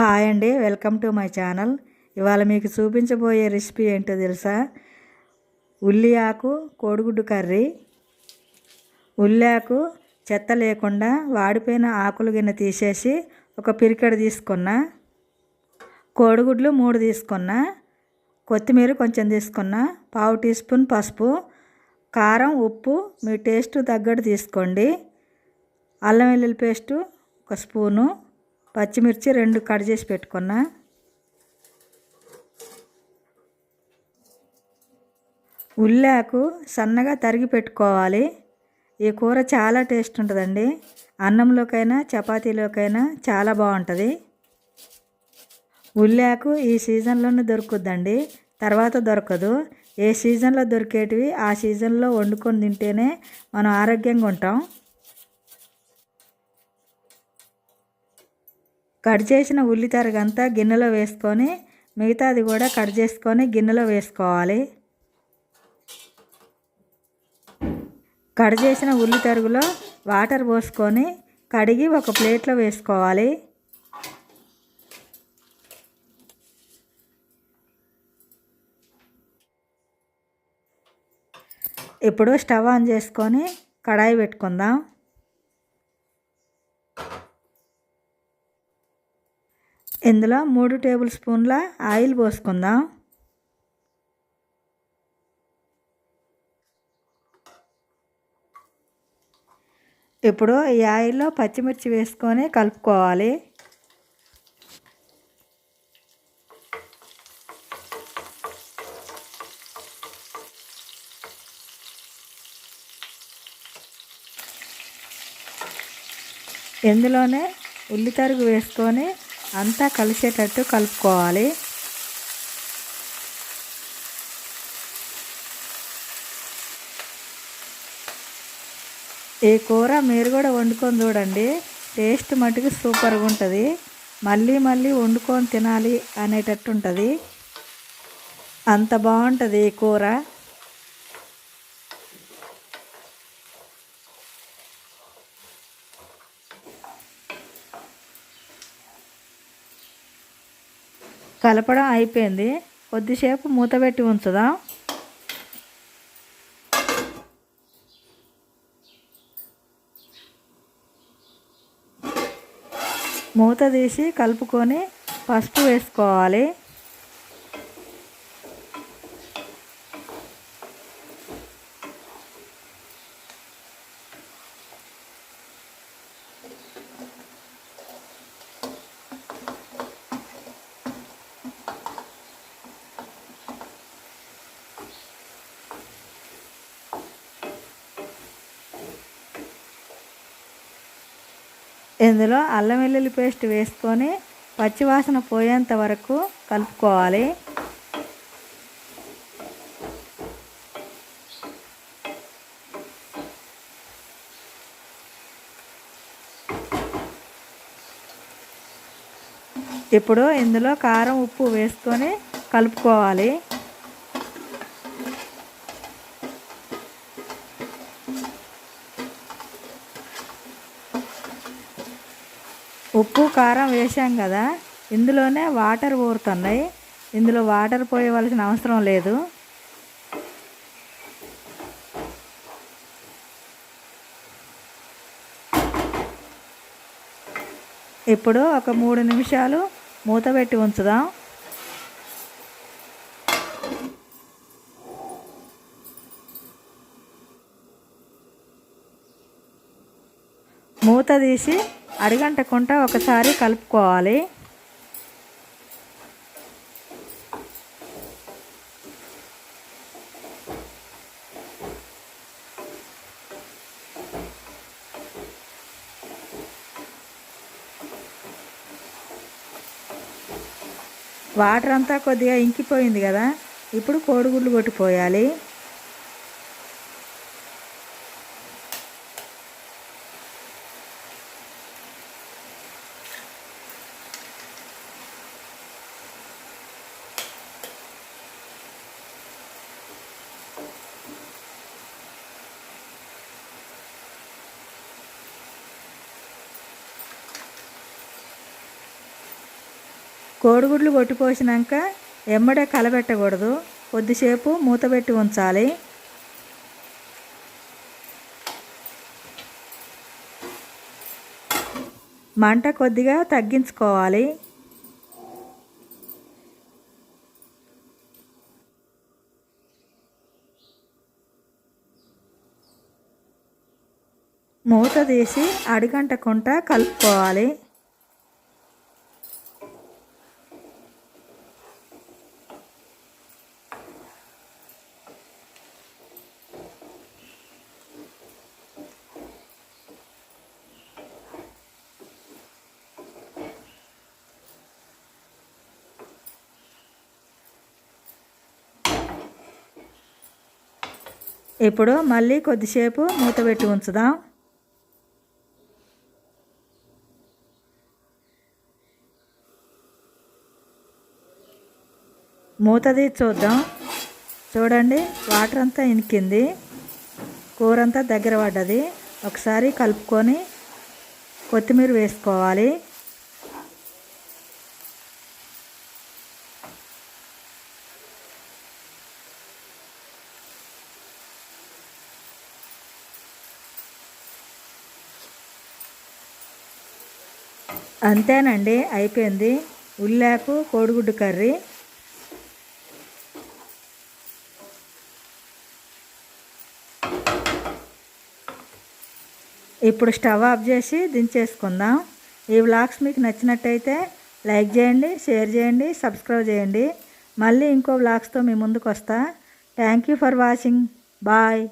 Hi అండి welcome to my channel. ఇవాళ మీకు చూపించబోయే రెసిపీ ఏంటో తెలుసా? ఉల్లి ఆకు కోడిగుడ్డు కర్రీ. ఉల్లి ఆకు చెత్త లేకుండా వాడిపోయిన ఆకులు గిన్నె తీసేసి ఒక పిరికడ తీసుకున్నా కోడిగుడ్లు మూడు తీసుకున్నా కొత్తిమీర కొంచెం తీసుకున్నా పావు టీ స్పూన్ పసుపు కారం ఉప్పు మీ టేస్ట్ తగ్గట్టు తీసుకోండి. అల్లం వెల్లుల్లి పేస్టు ఒక స్పూను పచ్చిమిర్చి రెండు కట్ చేసి పెట్టుకున్నా. ఉల్లాకు సన్నగా తరిగి పెట్టుకోవాలి. ఈ కూర చాలా టేస్ట్ ఉంటుందండి. అన్నంలోకైనా చపాతీలోకైనా చాలా బాగుంటుంది. ఉల్లాకు ఈ సీజన్లోనే దొరుకుద్దండి. తర్వాత దొరకదు. ఏ సీజన్లో దొరికేటివి ఆ సీజన్లో వండుకొని తింటేనే మనం ఆరోగ్యంగా ఉంటాం. కట్ చేసిన ఉల్లి తరగంతా గిన్నెలో వేసుకొని మిగతాది కూడా కట్ చేసుకొని గిన్నెలో వేసుకోవాలి. కట్ చేసిన ఉల్లి తరుగులో వాటర్ పోసుకొని కడిగి ఒక ప్లేట్లో వేసుకోవాలి. ఇప్పుడు స్టవ్ ఆన్ చేసుకొని కడాయి పెట్టుకుందాం. ఇందులో మూడు టేబుల్ స్పూన్ల ఆయిల్ పోసుకుందాం. ఇప్పుడు ఈ ఆయిల్లో పచ్చిమిర్చి వేసుకొని కలుపుకోవాలి. ఇందులోనే ఉల్లి తరుగు వేసుకొని అంతా కలిసేటట్టు కలుపుకోవాలి. ఈ కూర మీరు కూడా వండుకొని చూడండి. టేస్ట్ మటుకు సూపర్గా ఉంటుంది. మళ్ళీ మళ్ళీ వండుకొని తినాలి అనేటట్టు ఉంటుంది. అంత బాగుంటుంది ఈ కూర. కలపడం అయిపోయింది. కొద్దిసేపు మూత పెట్టి ఉంచుదాం. మూత తీసి కలుపుకొని పసుపు వేసుకోవాలి. ఇందులో అల్లం వెల్లుల్లి పేస్ట్ వేసుకొని పచ్చివాసన పోయేంత వరకు కలుపుకోవాలి. ఇప్పుడు ఇందులో కారం ఉప్పు వేసుకొని కలుపుకోవాలి. ఉప్పు కారం వేసాం కదా. ఇందులోనే వాటర్ ఊరుతున్నాయి. ఇందులో వాటర్ పోయవలసిన అవసరం లేదు. ఇప్పుడు ఒక మూడు నిమిషాలు మూత పెట్టి ఉంచుదాం. మూత తీసి అడిగంటకుండా ఒకసారి కలుపుకోవాలి. వాటర్ అంతా కొద్దిగా ఇంకిపోయింది కదా ఇప్పుడు కోడిగుడ్లు కొట్టిపోయాలి. కోడిగుడ్లు కొట్టిపోసినాక ఎమ్మడే కలబెట్టకూడదు. కొద్దిసేపు మూత పెట్టి ఉంచాలి. మంట కొద్దిగా తగ్గించుకోవాలి. మూత తీసి అడిగంటకుంట కలుపుకోవాలి. ఇప్పుడు మళ్ళీ కొద్దిసేపు మూత పెట్టి ఉంచుదాం. మూతది చూద్దాం. చూడండి వాటర్ అంతా ఇనికింది. కూర అంతా దగ్గర పడ్డది. ఒకసారి కలుపుకొని కొత్తిమీర వేసుకోవాలి. అంతేనండి అయిపోయింది. ఉల్లాకు కోడిగుడ్డు కర్రీ. ఇప్పుడు స్టవ్ ఆఫ్ చేసి దించేసుకుందాం. ఈ వ్లాగ్స్ మీకు నచ్చినట్టయితే లైక్ చేయండి షేర్ చేయండి సబ్స్క్రైబ్ చేయండి. మళ్ళీ ఇంకో వ్లాగ్స్తో మీ ముందుకు వస్తా thank you for watching. Bye.